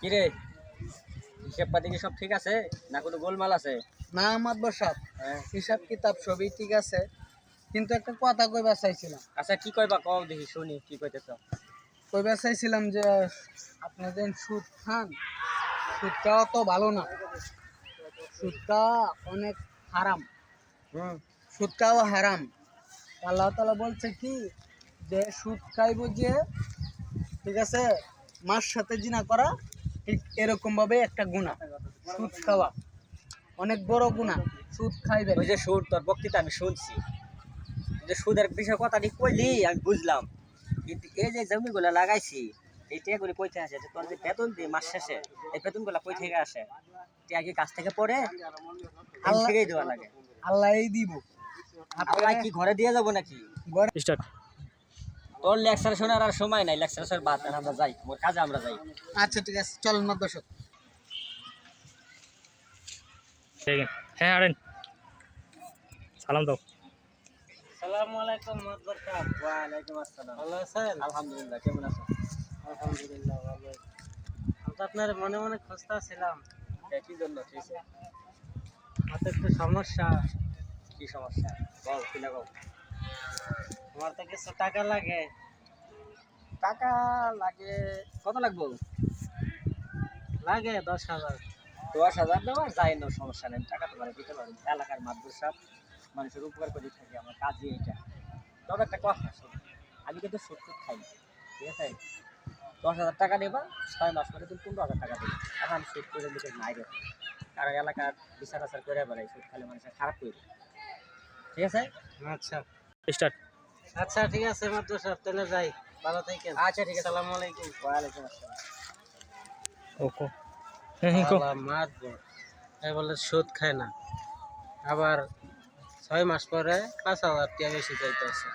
কিরে? হিসেব পাতি কি সব ঠিক আছে? না কোনো গোলমাল আছে? না মাতবর সাহেব হ্যাঁ। হিসাব কিতাব সবই ঠিক আছে। কিন্তু একটা কথা কইবা চাইছিলাম। আচ্ছা কি কইবা কও দেখি শুনি কি কইতেছ। কইবা চাইছিলাম যে আপনাদের সুদ খান সুদটা অত ভালো না। সুদটা অনেক হারাম। হুম। সুদটাও হারাম। আল্লাহ তালা বলছে কি যে সুদ খাইব যে ঠিক আছে মার সাথে জিনা করা ঠিক এরকম ভাবে একটা গুণা সুদ খাওয়া। অনেক বড় গুণা সুদ খাইবে ওই যে সুর তোর বক্তৃতা আমি শুনছি। যে সুদের বিষয়ে কথাটি কইলি আমি বুঝলাম। কিন্তু এই যে জমিগুলো লাগাইছি এই টেগুলি কই থেকে আসে যে তোর যে বেতন দিই মাস শেষে এই বেতনগুলো কই থেকে আসে? টিয়া কি কাছ থেকে পড়ে? আল্লাহ থেকেই দেওয়া লাগে। আল্লাহ দিব। আল্লাহ কি ঘরে দিয়ে যাব নাকি? ঘরে স্টার্ট। তোর লেকচার শোনার আর সময় নাই লেকচার শোনার বাদ আমরা যাই মোর কাজে আমরা যাই। আচ্ছা ঠিক আছে চল না দর্শক হ্যাঁ আরেন সালাম দাও। সালামু আলাইকুম মাতবার সাহেব ওয়া আলাইকুম আসসালাম। ভালো আছেন? আলহামদুলিল্লাহ কেমন আছেন? আলহামদুলিল্লাহ ভালো আমি তো আপনার মনে মনে খুঁজতে ছিলাম তা কি জন্য? ঠিক আছে হাতে একটু সমস্যা। কি সমস্যা? বল কি লাগাও আমার তো কিছু টাকা লাগে। টাকা লাগে কত লাগবো? লাগে দশ হাজার। দশ হাজার দেওয়া যায় না সমস্যা নেই। টাকা তোমার দিতে পারব এলাকার মাদ্রাসা মানুষের উপকার করে থাকি আমার কাজই এটা তবে একটা কথা শোন আমি কিন্তু টুদ খাই ঠিক আছে? দশ হাজার টাকা দেবা ছয় মাস পরে তুমি পনেরো হাজার টাকা দেবে। এখন আমি সুদ করে দিতে নাই রে। কারণ এলাকার বিচার আচার করে বেড়াই সুদ খালে মানুষের খারাপ করে ঠিক আছে? আচ্ছা। স্টার্ট আচ্ছা ঠিক আছে মাত্র সাহেব তাহলে যাই। ভালো থাকেন। আচ্ছা ঠিক আছে। আসসালামু আলাইকুম। ওয়ালাইকুম আসসালাম। ওকো। হ্যাঁ হ্যাঁ বলে সুদ খায় না। আবার ছয় মাস পরে পাঁচ হাজার টাকা বেশি চাইতেছে।